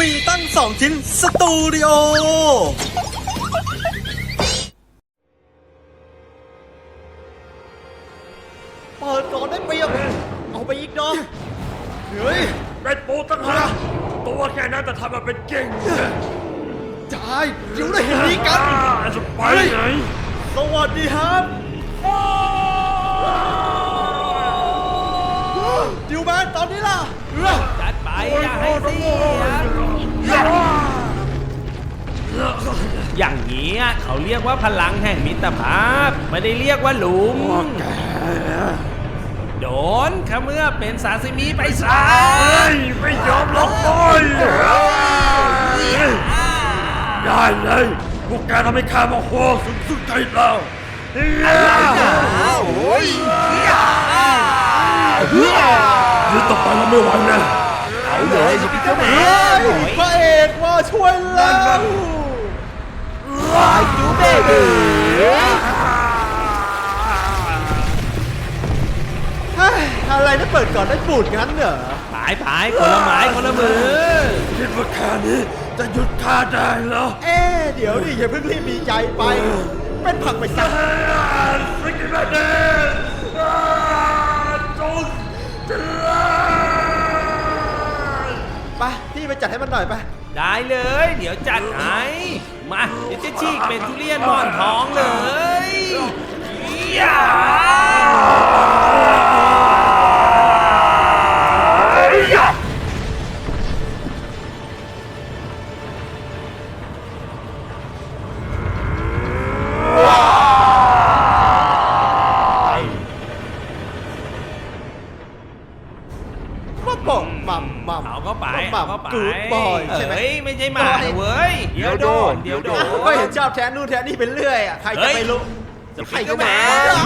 มีตั้งสองชิ้นสตูดิโอเปิดก่อนได้เปรียบเอาไปอีกดอกเฮ้ยเป็นปูตั้งหากตัวแค่นั้นแต่ทำมาเป็นเก่งจ่ายเดี๋ยวได้เห็นนี้กันอ่าจะไปไหนสวัสดีครับดิวแมนตอนนี้ล่ะเออจัดไปอย่าให้เสียอย่างนี้ยเขาเรียกว่าพลังแห่งมิตรภาพ ไม่ได้เรียกว่าหลุม โดนขเมื่อเป็นสาซิมิไปซะเฮ้ยไม่ยอมหรอกบอยได้เลยพวกแกทำให้ข้าโมโหสุดสุดใจเราโอ้ยยืดต่อไปแล้วไม่ไหวนะเอา เลยสปิเกอร์แมเฮ้ยพระเอกมาช่วยแล้วเฮ้ยอะไรนะเปิดก่อนได้ปูดงั้นเหรอผายผายคนละไม้คนละมือคิดว่าแค่นี้จะหยุดข้าได้เหรอ เอ๊ะเดี๋ยวดิอย่าเพิ่งรีบมีใจไป เป็นผักไปซะ สปิเกอร์แมนจงเจือ ไปพี่ ไปจัดให้มันหน่อยไปได้เลย เดี๋ยวจัดให้มาเดี๋ยวจะฉีกเป็นทุเรียนหมอนทองเลยย่าม ก็ไปกูดบอยใช่ไหม เฮ้ยไม่ใช่หมาเว้ยเดี๋ยวโดนเดี๋ยวโดน ก็เห็นชอบแทนนู่นแทนนี่เป็นเรื่อยอะ ใครจะไปรู้เฮ้ย ใครจะสปิมาเกอร์แมน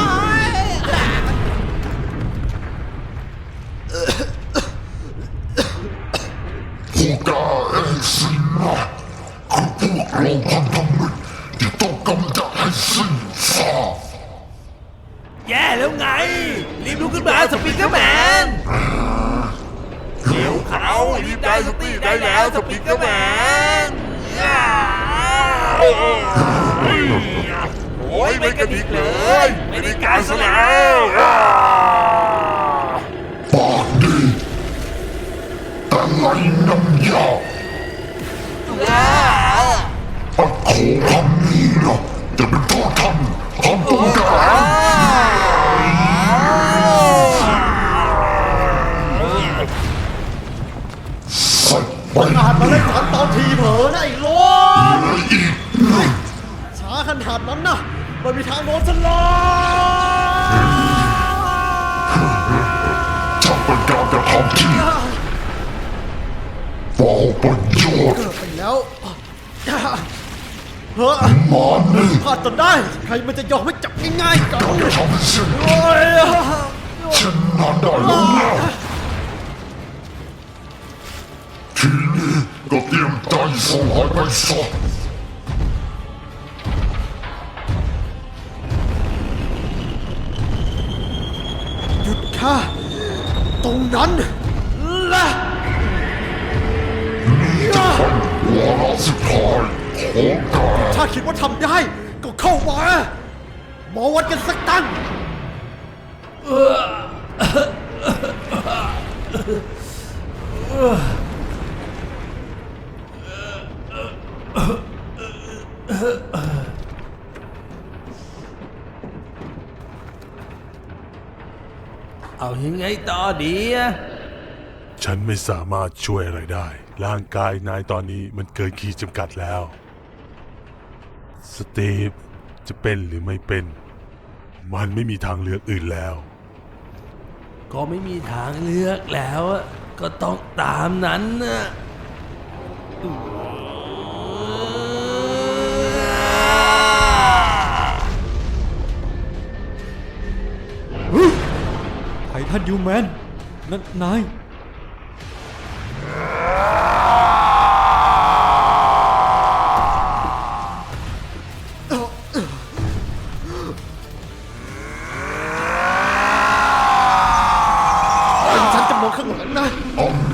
พวกแกเองสินะคือพวกเราพันธมิตรที่ต้องกำจัดให้สิ้นซากแย่แล้วไง รีบลุกขึ้นมาสปีกเกอร์แมน เดี๋ยวเขารีบได้สติได้แล้วสปีกเกอร์แมนโอ้ยไม่กระดิกเลย ไม่ได้การซะแล้วปากดีแต่ไงน้ำยาไอ้ของคำนี้นะจะเป็นโทษท่านทำตัวแก ส่ไปอาจมาเล่นขันตอนทีเผลอนะไอ้โลนเลยอีกหนึ่งช้าขนาดนั้นนะมันมีทางโน้นสลอจะเป็นการกระทำที่เปล่าประโยชน์ไปแล้วเฮ้อมานี่พลาดจนได้ ใครมันจะยอมให้จับง่ายๆกันเราจะทำให้สิ้นโอ้ยเช่นนั้นได้แล้วนะ ทีนี้ก็เตรียมใจสลายไปซะหยุดค่ะ ตรงนั้นละนี่จะเป็นวาระสุดท้ายของแกถ้าคิดว่าทำได้ ก็เข้ามามาวัดกันสักตั้งเอายังไงต่อดีอะฉันไม่สามารถช่วยอะไรได้ ร่างกายนายตอนนี้มันเกินขีดจำกัดแล้ว สตีฟจะเป็นหรือไม่เป็น มันไม่มีทางเลือกอื่นแล้ว ก็ไม่มีทางเลือกแล้วอะก็ต้องตามนั้นนะ ไททันยูแมนนั่นนายฉันจะมองข้างหลังนะอะไรอืม